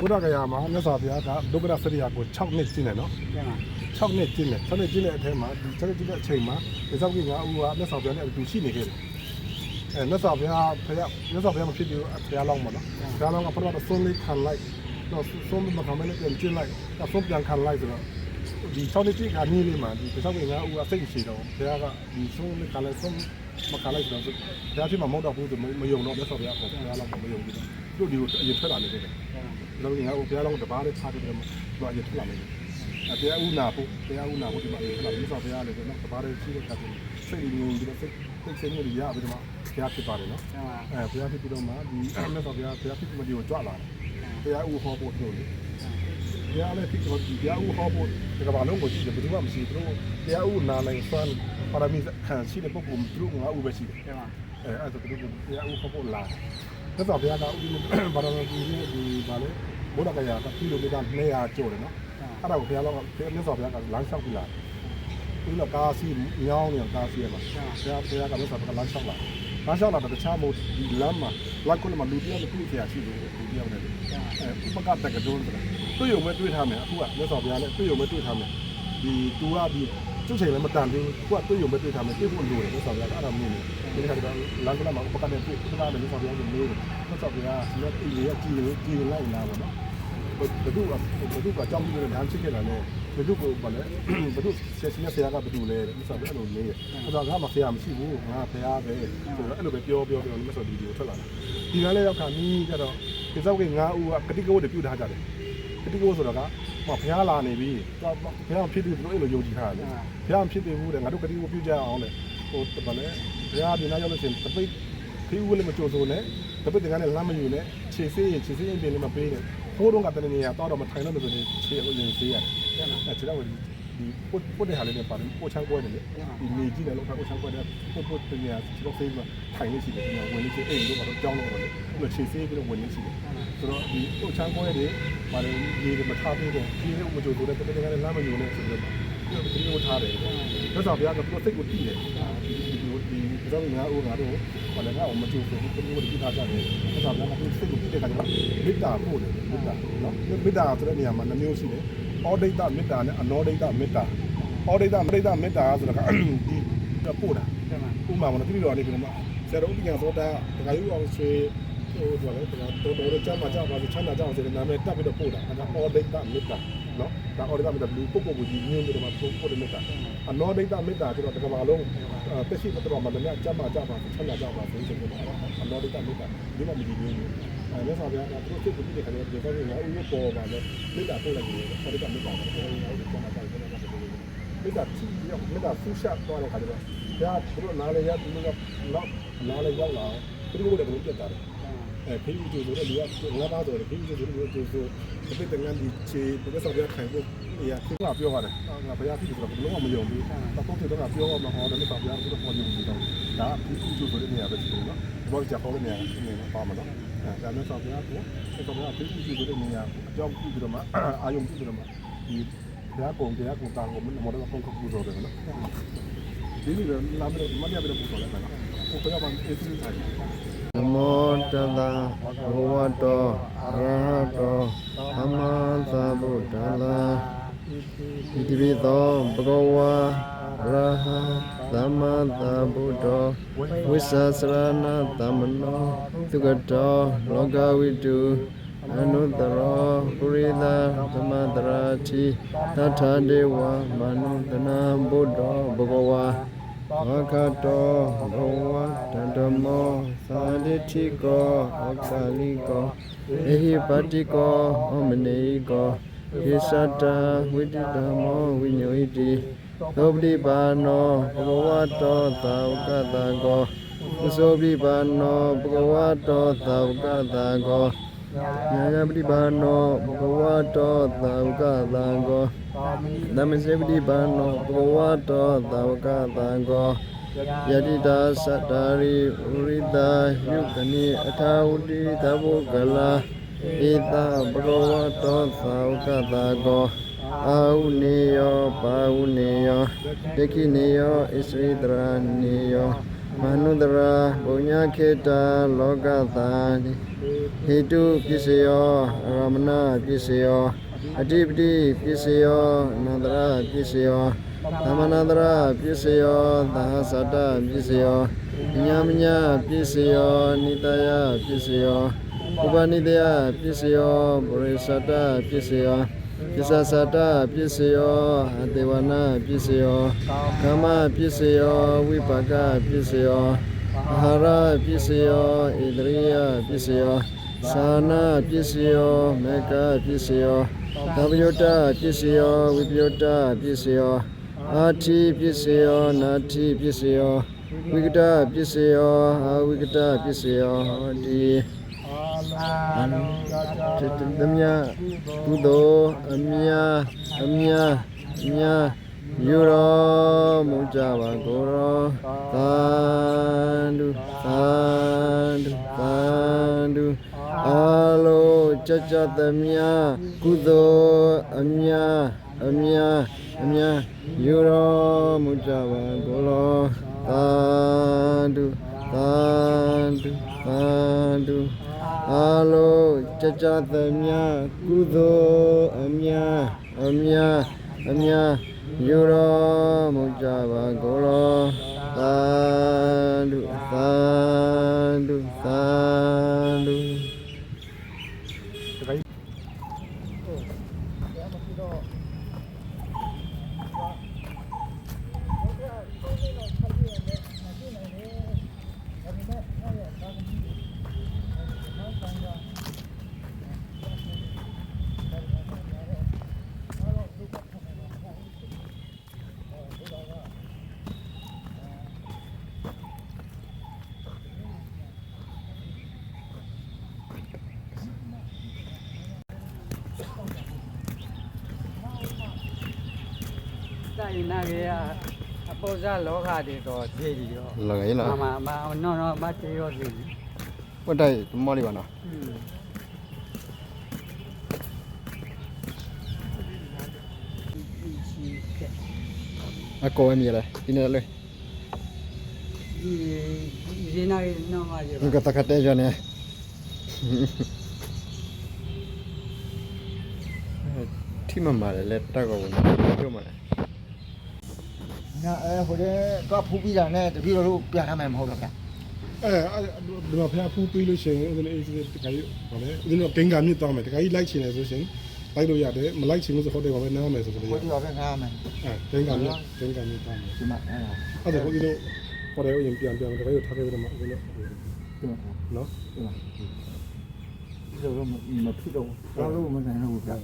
ဘုရားကရာမှာမြတ်စွာဘုရားကဒုက္ခရစရိယာကို6နှစ်ကျင့်တယ်နော်ကျန်ပါ6နှစ်ကျင့်တယ်6နှစ်ကျင့်တဲ့အထက်မှာဒီ6နှစ်ကျင့်တဲ့အချိန်မှာဒီသောက်ကြီးကဦးကမြတ်စွာဘုရားနဲ့အတူရှိနေခဲ့တယ်အဲမြတ်စွာဘုရားဖခင်မြတ်စွာဘုရားမဖြစ်ဘူးဘုရားလောင်းပါနော်ဘုရားလောင်းကပထမတော့ဆုံးလေးခံလိုက်တော့ဆုံးမခံမနဲ့ပြန်ကျင့်လိုက်တော့ဆုံးပြန်ခံလိုက်ဆိုတော့ဒီ6နှစ်ကျင့်ကနီးလေးမှာဒီသောက်ကြီးကဦးကစိတ်ရှိတော့ဘုရားကဒီဆုံးလေးခံလိုက်ဆုံး မခံလိုက်ဆိုတော့ဒါအဖြစ်မှာမဟုတ်တော့ဘူးသူမယုံတော့လက်ဆော့ပြရအောင်ဘုရားလောက်မယုံဘူးသူဒီကိုအရင်ထွက်လာနေတယ်ကျွန်တော်တို့ငါ့ကိုဘုရားလောက်တပါးလေးထားပြီးတော့သူအရင်ထွက်လာနေတယ်အပြာဦးနာဖို့တရားဦးနာဖို့ဒီမှာလာလို့ဆော့ဘုရားလည်းကျွန်တော်တပါးလေးရှိတဲ့ခါကျစိတ်ငြိမ်ပြီးတော့စိတ်စိတ်ဆင်းရဲရပြီးတော့ဘုရားဖြစ်ပါတယ်နော်အဲဘုရားဖြစ်ပြီးတော့မှဒီလက်ဆော့ဘုရားဘုရားဖြစ်ပြီးမှဒီကိုကြွလာတယ်ဘုရားဦးဟောဖို့တို့လေတရားလည်းဖြစ်တော့ဒီတရားဦးဟောဖို့ဒီကဘာလုံးကိုကြည့်တယ်ဘယ်သူမှမရှိဘူးတို့တရားဦးနာနိုင်စွမ်း ပါရမီခံရှိတဲ့ပုဂ္ဂိုလ်သူတို့ကဥပဲရှိတယ်ကျန်ပါအဲအဲ့ဒါသူတို့ဘုရားဥဟောဖို့လာသက်တော်ဘုရားကဥဒိဘာသာကြီးဒီဘာလဲဘုရားကရာကကီလိုမီတာ200ကျော်တယ်နော်အဲ့ဒါကိုဘုရားလောကဘုရားမြတ်စွာဘုရားကလမ်းလျှောက်ပြလာပြီးတော့ကားစီညောင်းနေကားစီရမှာဘုရားဘုရားကမြတ်စွာဘုရားလမ်းလျှောက်လာလမ်းလျှောက်လာတော့တခြားမို့ဒီလမ်းမှာလက်ကုန်းမှာလူတယောက်တစ်ခုဆရာရှိတယ်လူတယောက်နဲ့အဲဥပကတက်ကတုံးဆိုတာတွေ့ရုံပဲတွေ့ထားမယ်အခုကမြတ်စွာဘုရားနဲ့တွေ့ရုံပဲတွေ့ထားမယ်ဒီသူကဒီ ကျုပ်ချိန်လည်းမတန်သေးဘူးခုကတွေ့ရုံပဲတွေ့ထားမယ်တွေ့ဖို့လိုတယ်မြတ်စွာဘုရားကအဲ့ဒါမျိုးနေဒီခါကျတော့လမ်းကမှာဥပကတဲ့တွေ့ဥပကတဲ့မြတ်စွာဘုရားကိုမေးတယ်မြတ်စွာဘုရားဒီကအိလေကကြည်တယ်ကြည်လိုက်လာပါတော့ဘယ်သူကဘယ်သူကအကြောင်းပြလို့လမ်းချစ်ခဲ့တာလဲဘယ်သူကဘာလဲဘယ်သူဆက်စင်းဆရာကဘယ်သူလဲမဆိုတော့အဲ့လိုလေးအဲ့တော့ငါမဆရာမရှိဘူးငါဖះပဲဆိုတော့အဲ့လိုပဲပြောပြောပြောမဆိုဒီဒီကိုထွက်လာတာဒီကလည်းရောက်ခါနီးကြတော့ဒီစောက်ကငါဦးကကတိကဝတ်တွေပြုထားကြတယ်ကတိကဝတ်ဆိုတော့က ဟောဖះလာနေပြီဖះဖြစ်တယ်လို့အဲ့လိုယုံကြည်ထားတယ်ဖះဖြစ်တယ်ဘူးတဲ့ငါတို့ကတိကဝတ်ပြုကြအောင်လေဟိုဘာလဲဖះဒီနားရောက်လို့ရှိရင်တပိတ်ဖေးဦးလည်းမကြိုးစိုးနဲ့တပိတ်တကန်းနဲ့လမ်းမယူနဲ့ခြေစေးရင်ခြေစေးရင်ပြင်လည်းမပေးနဲ့ဖိုးတော့ကတည်းကတော့တော့မထိုင်တော့လို့ဆိုရင်ခြေကိုရင်ဆေးရတယ်ကျန်ပါ။အဲခြေတော့ ဒီပုတ်ပုတ်တဲ့ဟာလေးနဲ့ပါတယ်ပို့ချမ်းကွဲတယ်လေ။ဒီနေကြည့်တယ်လို့ပို့ချမ်းကွဲတယ်ပုတ်ပုတ်တင်ရခြေတော့ဆေးမှာထိုင်နေရှိတယ်။ဝင်နေရှိအိမ်တို့ကတော့ကြောင်းတော့လေ။ဟိုခြေဆေးပြီးတော့ဝင်နေရှိတယ်။ဆိုတော့ဒီပို့ချမ်းကွဲတယ်ပါလေဒီမထားသေးတော့ဒီလိုမကြိုဆိုတဲ့တကယ်တကယ်လမ်းမယူနေဆိုတော့ဒီလိုထားတယ်။သက်ဆောင်ဘုရားကသူစိတ်ကိုတည်တယ်။ဒီဒီဒီတော့ငါဦးငါတို့ဘာလဲငါ့ကိုမကြိုဆိုဘူးသူတို့ဒီထားကြတယ်။သက်ဆောင်ဘုရားကသူစိတ်ကိုတည်တဲ့ခါကျတော့မေတ္တာပို့တယ်မေတ္တာနော်မေတ္တာဆိုတဲ့နေရာမှာနှမျိုးရှိတယ်။ ဩဒိဋ္ဌမေတ္တာနဲ့အနောဒိဋ္ဌမေတ္တာဩဒိဋ္ဌမေတ္တာမေတ္တာဆိုတာကဒီပို့တာကျန်ပါဥမာကတော့တိတိတော်နေပြီမှာဆရာတော်ဥပ္ပညာသောတာတခါယူအောင်ဆွေဟိုဆိုတော့ဒါတော်တော်ကြမ်းမှာကြပါစေချမ်းသာကြအောင်ဆိုတဲ့နာမည်တက်ပြီးတော့ပို့တာအဲဒါဩဒိဋ္ဌမေတ္တာနော်ဒါဩဒိဋ္ဌမေတ္တာလူပုဂ္ဂိုလ်ကိုဒီညွှန်းပြီးတော့မှပို့တဲ့မေတ္တာအနောဒိဋ္ဌမေတ္တာဆိုတော့တကဘာလုံးတက်ရှိပတ်တော်မှာလည်းကြမ်းမှာကြပါစေချမ်းသာကြပါစေဆိုတဲ့အနောဒိဋ္ဌမေတ္တာဒီမှာမြည်ညွှန်း အဲလက်ဆောင်ဗျာကသူတို့စိတ်ကိုကြည့်တဲ့ခါကျတော့ဒီကောင်းကဥယျပေါ်ပါလေမေတ္တာပို့လိုက်တယ်ဩဒိဋ္ဌမေတ္တာကိုဟိုရောက်ကျမ်းမှာကြတယ်မေတ္တာချီရောက်မေတ္တာဆူရှာသွားတဲ့ခါကျတော့ဘုရားသူတို့နားလေရသူတို့ကတော့နားလေရောက်လာသူတို့ကလည်းပြတ်တာအဲဖေးဦးကျိုးဆိုတော့လူကငါးပါးဆိုတယ်ဖေးဦးကျိုးဆိုတော့ကျိုးဆိုတစ်ပိတ်တန်ကန်ဒီချေဘယ်ဆောင်ပြခိုင်ဖို့နေရာသူကပြောရတယ်ငါဘုရားဖြစ်ဆိုတော့ဘယ်လုံးဝမယုံဘူးတော့တော့တော့ပြောရမှာဟောတယ်တော့ဘုရားကတော့ပေါ်နေပြီတော့ဒါဖေးဦးကျိုးဆိုတဲ့နေရာပဲရှိတယ်နော်ဘောကြပေါ်တဲ့နေရာနေမှာပါမနော်အဲ ဒါနဲ့ဆောင်ဘုရားကိုဆက်တော့ဘုရားဖေးဦးကျိုးဆိုတဲ့နေရာအကြောင်းပြုပြီးတော့မှအာယုံပြုပြီးတော့မှဒီဘုရားကုံဘုရားကုံတာကိုမော်ဒယ်ကုံကုပူဆိုတယ်နော်ဒီလိုလာပြီးတော့မပြပြီးတော့ပို့တော့လည်းပဲဟိုကတော့အေးစီးထားတယ်နမောတတဘဂဝတောအရဟတောသမ္မာသမ္ဗုဒ္ဓလာဣတိပိသောဘဂဝါအရဟ သမ္မာသမ္ဗုဒ္ဓောဝိသစရဏသမ္မနောသုကတောလောကဝိတုအနုတရောပုရိသသမတရာတိသတ္ထာဒေဝမနုတနာဗုဒ္ဓောဘဂဝါဝကတောဘဝတတမောသာတိတိကောအခာလိကောအေဟိပတိကောဩမနေကောယေသတဝိတိတမောဝိညိုဣတိ သောပတိပါနောဘဂဝတောသာဝကတကောကုသောပတိပါနောဘဂဝတောသာဝကတကောညာယပတိပါနောဘဂဝတောသာဝကတကောနမစေပတိပါနောဘဂဝတောသာဝကသံဃောယတိတာသတ္တာရိဥရိတာယုကနိအထာဝတိသဗ္ဗုကလာဧတဘဂဝတောသာဝကသံဃော အာဟုနေယောပါဟုနေယောဒိဋ္ဌိနေယောဣစရိတရာနေယောမနုတရာဘုံညာခေတ္တာလောကသာဟိတုပစ္စယောရမဏပစ္စယောအတိပတိပစ္စယောနန္တရာပစ္စယောသမဏန္တရာပစ္စယောသဟသတပစ္စယောညမညာပစ္စယောနိတယပစ္စယောဥပနိတယပစ္စယောပရိသတပစ္စယော ပစ္စသတပစ္စယောအတေဝနာပစ္စယောကမ္မပစ္စယောဝိပါကပစ္စယောအာဟာရပစ္စယောဣဒရိယပစ္စယောသာနာပစ္စယောမေကပစ္စယောသဗ္ဗယတပစ္စယောဝိပယတပစ္စယောအာတိပစ္စယောနာတိပစ္စယောဝိကတပစ္စယောအာဝိကတပစ္စယောဟောတိ အာလုံးကြကြတတမြကုသိုလ်အမြအမြအမြယူတော်မူကြပါကိုရောသာဓုသာဓုသာဓုအာလုံးကြကြတမြကုသိုလ်အမြအမြအမြယူတော်မူကြပါကိုရောသာဓုသာဓုသာဓု အာလုံးကြကြသမျှကုသိုလ်အမြအမြအမြယူတော်မူကြပါကိုယ်တော်သာဓုသာဓုသာဓု တိုင်နာကေအပေါ်စားလောကတွေတော့ကြည့်ပြီးတော့လကဲလားမမမနော်နော်မတေရောစီဝတ်တိုက်မော်လီပါနော်อืมရှိကဲအကောအမြလဲဒီနေ့လေဒီဒီနာရီနော်မရငကတကတဲ့ကြနေထိမမာလေလက်တက်ကောဝင်ပြောမှာလေညာ အဲဟိုတဲ့တော့ဖူးပြီးတာနဲ့တပည့်တော်တို့ပြန်ရမယ်မဟုတ်တော့ဗျာအဲဒီမှာဖះဖူးပြီးလို့ရှိရင်ဦးဇင်းအေးစစ်တခါကြီးဗာလဲဦးဇင်းတို့ဂင်္ဂာမြစ်တောင်းမယ်တခါကြီးလိုက်ချင်တယ်ဆိုရှင်လိုက်လို့ရတယ်မလိုက်ချင်လို့ဆိုဟိုတယ်ဗာပဲနားမယ်ဆိုကြလို့ရဟိုဒီတော့ပြန်ရမယ်အဲဂင်္ဂာမြစ်ဂင်္ဂာမြစ်တောင်းမယ်ဒီမှာအဲအဲ့ဒါကိုဦးဇင်းတို့ဟိုတယ်ဦးရင်ပြန်ပြန်တခါကြီးထားခဲ့ပြီးတော့မှဦးဇင်းတို့ဒီမှာနော်ဒီမှာဒီလိုမဖြစ်တော့ဘာလို့မနိုင်တော့ဘူးဗျာ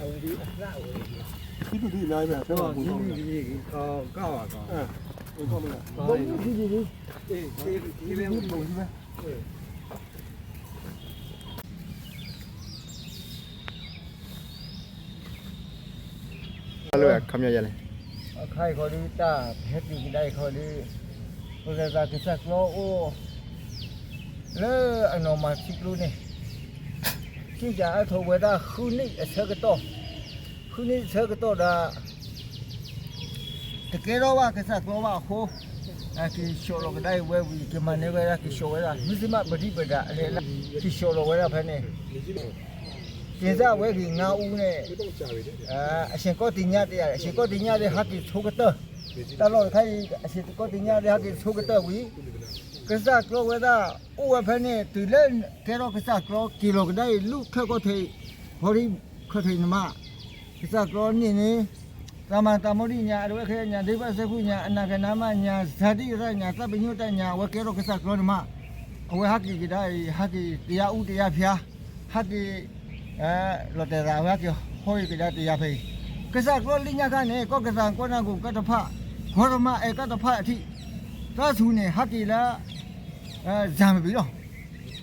ဒီလိုဒီလိုက်ပဲဆက်ပါဘူးဒီတော့ဒီဒီကောကောက်ကောအဲဘယ်ကောမလဲဘုံဒီဒီဒီအေးဒီဒီလေဘုံဒီမှာအဲ့လိုခမရရလေခိုင်ခေါ်ဒီတာဖက်တီတိုင်ခေါ်ဒီဟိုကကကစကလောအိုလေအနော်မစီကလူနေကြည့်ကြအထော ဝဲတာခုနိအစကတော့ခုနိစကတော့ဒါတကယ်တော့ကစကလောပါဟို aki shoro kadai we wi ke mane we ra ki shoro ra mizima badi bada ale la ki shoro we ra phane ပြင်စဝဲကြီးငါဦးနဲ့တော့ကြာပြီလေအာအရှင်ကောတိညတရားအရှင်ကောတိညတဲ့ဟာကိသုကတတလောခိုင်အရှင်ကောတိညတဲ့ဟာကိသုကတဝီ ကစားကလောဝဲတာဥဝဖနဲ့တူလဲကဲတော့ကစားကလောကီလိုကဒိုင်လူခက်ကောထေဟောရီခထေနမကစားကလောနင်းနေသမန်တမောရိညာအရွယ်ခဲညာဒိဗ္ဗစကုညာအနာကနာမညာဇာတိရညာသဗ္ဗညုတညာဝဲကဲတော့ကစားကလောနမအဝဲဟာကိကဒိုင်ဟာကိတရားဥတရားဖျားဟာကိအဲလော်တယ်ရာဝါကျော်ဟိုရကတဲ့ရဖေးကစားကလိညာကနေကောကစားကောနာကိုကတဖဘောရမအဲကတဖအထိသာသူနေဟကီလာ အဲဇမ်ပြီတော့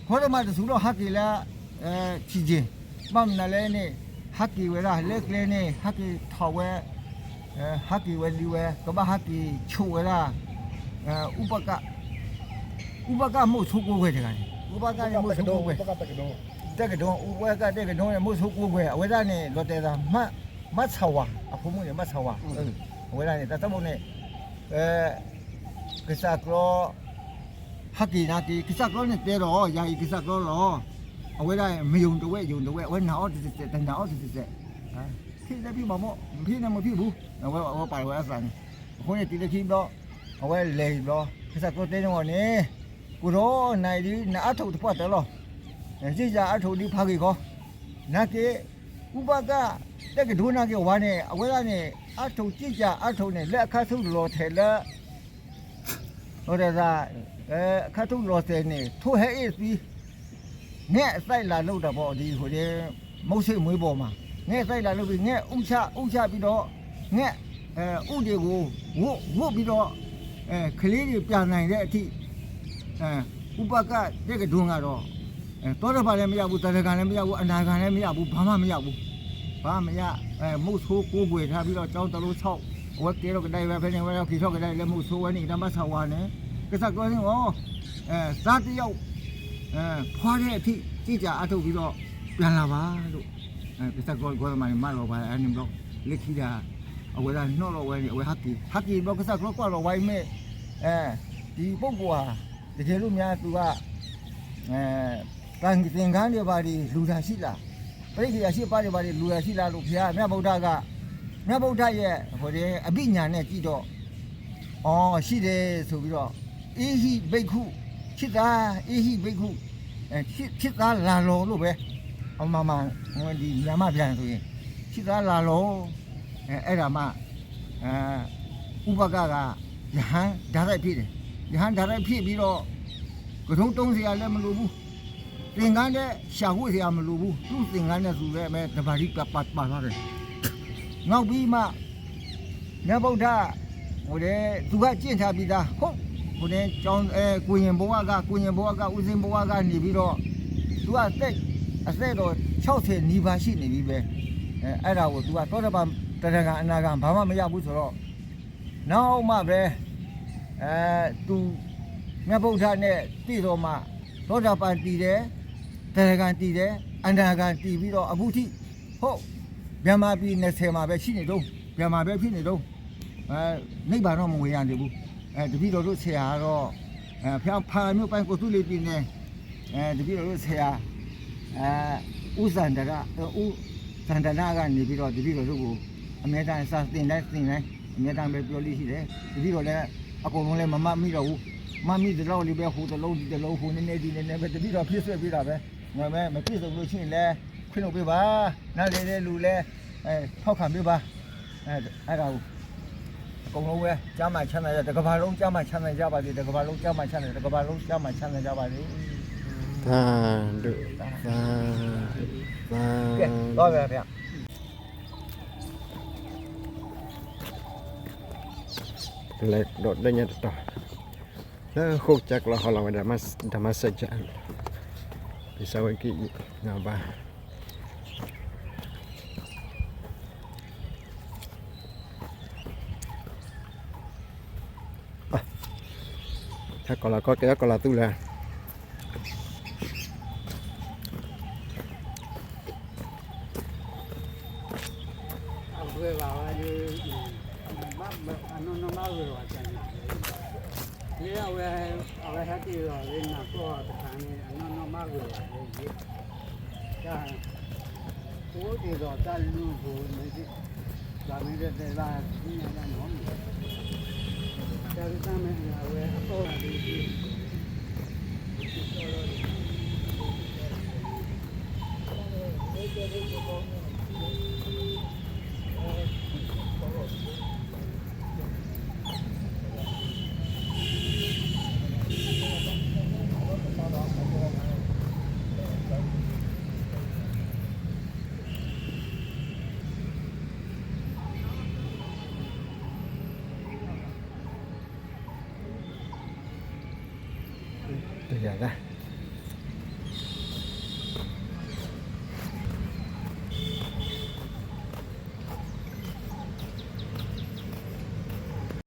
ဘောရမတဆူတော့ဟကီလာအဲချီချင်းပမ်နလဲနေဟကီဝဲလာလက်ကလဲနေဟကီထော်ဝဲအဲဟကီဝဲလီဝဲကဘာဟကီချိုဝဲလာအဲဥပကဥပကမို့ထုတ်ကိုဝဲတကန်ဥပကနေမို့ထုတ်ကိုဝဲပကတကတော့တက်ကတော့ဥဝဲကတက်ကတော့မို့ဆိုကိုကွယ်အဝဲသားနဲ့လော်တဲသာမတ်မတ်ဆောဝါအဖိုးမနဲ့မတ်ဆောဝါအဝဲသားနဲ့တတ်ဖို့နဲ့အဲကစားကလော ဟကီနာကီကစားကလောနဲ့တဲတော့ယာယီကစားကလောတော့အဝဲသားမယုံတဝဲယုံတဝဲအဝဲနာအော်တစ်စက်တန်နာအော်တစ်စက်ဟာဖြစ်တယ်ပြီမမောဖြစ်နေမဖြစ်ဘူးအဝဲအဝဲပါဝဲအစမ်းခုနဲ့တီတခိတော့အဝဲလေတော့ကစားကလောတဲတော့နေကိုတော့နိုင်ဒီနာအထုတ်တပတ်တယ်လို့ကြည်ကြအထုဒီဖာကြီးကောနာကေဥပကတက်ကဒုနာကေဝါနေအဝဲကနေအထုကြည်ကြအထုနဲ့လက်အခါထုတ်လော်ထဲလက်ဟိုဒါသာ အဲအခါထုတ်လော်ထဲနေထိုဟဲအေးပြီးငဲ့အဆိုင်လာလို့တော့ဗောဒီဟိုဒီမုတ်ဆိတ်မွေးပေါ်မှာငဲ့ဆိုင်လာလို့ပြီးငဲ့ဥချဥချပြီးတော့ငဲ့အဲဥတွေကိုဝုတ်ဝုတ်ပြီးတော့အဲကလေးတွေပြန်နိုင်တဲ့အထိအဲဥပကတက်ကဒုံကတော့အဲတောတပါလည်းမရဘူးတရကံလည်းမရဘူးအနာကံလည်းမရဘူးဘာမှမရဘူးဘာမှမရအဲမုတ်ဆိုးကိုးကွယ်ထားပြီးတော့ကြောင်းတလို့၆ဝက်တေတော့ကတိုင်းပဲဖနေဝဲတော့ခီတော့ကတိုင်းလည်းမုတ်ဆိုးဝဲနေဓမ္မဆောက်ဝါနဲ့ ကစားကွင်းရောအဲစားတယောက်အဲဖွားတဲ့အထိကြည်ကြအထုတ်ပြီးတော့ပြန်လာပါလို့အဲကစားကွင်းကွင်းမှာမလောပါအဲ့ဒီတော့လက်ခီတာအဝဲကနှော့တော့ဝဲနေအဝဲဟက်ကီဟက်ကီတော့ကစားကွင်းကွာတော့ဝိုင်းမဲ့အဲဒီပုဂ္ဂိုလ်ဟာတကယ်လို့များသူကအဲကံသင်္ကန်းတွေပါဒီလူတာရှိလားပရိက္ခရာရှိပါတွေပါဒီလူတာရှိလားလို့ဘုရားမြတ်ဗုဒ္ဓကမြတ်ဗုဒ္ဓရဲ့ဟိုဒီအပိညာနဲ့ကြည့်တော့အော်ရှိတယ်ဆိုပြီးတော့ အေဟိဘိက္ခုဖြစ်တာအေဟိဘိက္ခုအဲဖြစ်ဖြစ်တာလာလောလို့ပဲအမမဟိုဒီညမပြန်ဆိုရင်ဖြစ်တာလာလောအဲအဲ့ဒါမှအဲဥပကကယဟန်ဓာတ်ရိုက်ဖြစ်တယ်ယဟန်ဓာတ်ရိုက်ဖြစ်ပြီးတော့ကထုံးတုံးစရာလည်းမလိုဘူးသင်္ကန်းနဲ့ရှာဖို့ဆရာမလိုဘူးသူ့သင်္ကန်းနဲ့သူလည်းမဲတပါးကြီးကပတ်ပါသွားတယ်နောက်ပြီးမှမြတ်ဗုဒ္ဓဟိုလေသူကကျင့်ထားပြီးသားဟုတ် ဟိုလေကျောင်းအဲကိုရင်ဘဝကကိုရင်ဘဝကဦးစင်ဘဝကနေပြီးတော့သူကတက်အသက်တော့60နီးပါးရှိနေပြီပဲအဲအဲ့ဒါကိုသူကသောတပန်တရကအနာကဘာမှမရဘူးဆိုတော့နောက်မှပဲအဲသူမြတ်ဗုဒ္ဓနဲ့တည်တော်မှသောတာပန်တည်တယ်တရားကန်တည်တယ်အန္တရာကန်တည်ပြီးတော့အခုထိဟုတ်မြန်မာပြည်20မှာပဲရှိနေတော့မြန်မာပဲဖြစ်နေတော့အဲနိဗ္ဗာန်တော့မဝင်ရသေးဘူး အဲတပည့်တော်တို့ဆရာကတော့အဲဖျောင်းဖာမျိုးပိုင်းကိုသူလေးပြည်နေအဲတပည့်တော်တို့ဆရာအဲဥဇန္ဒရဥဇန္ဒနာကနေပြီးတော့တပည့်တော်တို့ကိုအမြဲတမ်းစာသင်တိုင်းသင်တိုင်းအမြဲတမ်းပဲပြောလို့ရှိတယ်တပည့်တော်လည်းအကုန်လုံးလည်းမမမိတော့ဘူးမမိတဲ့လောက်လေးပဲဟိုတစ်လုံးဒီတစ်လုံးဟိုနည်းနည်းဒီနည်းနည်းပဲတပည့်တော်ဖြစ်ဆွဲပေးတာပဲငါမဲမပြည့်စုံလို့ရှိရင်လည်းခွင့်လုပ်ပေးပါနားလေတဲ့လူလည်းအဲထောက်ခံပေးပါအဲအဲ့ဒါကိုအ ကုန်လုံးပဲကြားမှချမ်းသာကြတကဘာလုံးကြားမှချမ်းသာကြပါစေတကဘာလုံးကြားမှချမ်းသာတကဘာလုံးကြားမှချမ်းသာကြပါစေသာဓုသာဓုသာဓုတော့ပါဗျာလေတော့ဒညတော့နာခုတ်ချက်လာဟောလာဝဒမစဒမစကြန်ဒီစဝကိညာဘာ chắc còn là có cái còn là tu là Hãy subscribe cho kênh Ghiền Mì Gõ Để không bỏ lỡ những video hấp dẫn ဒီမမအနုနမဝဲပါချင်တယ်လေအဝဲအဝဲဟတ်တီရောလေနာတော့တခါနေအနုနမဝဲပါလေဒီဒါဘိုးဒီတော့တလူ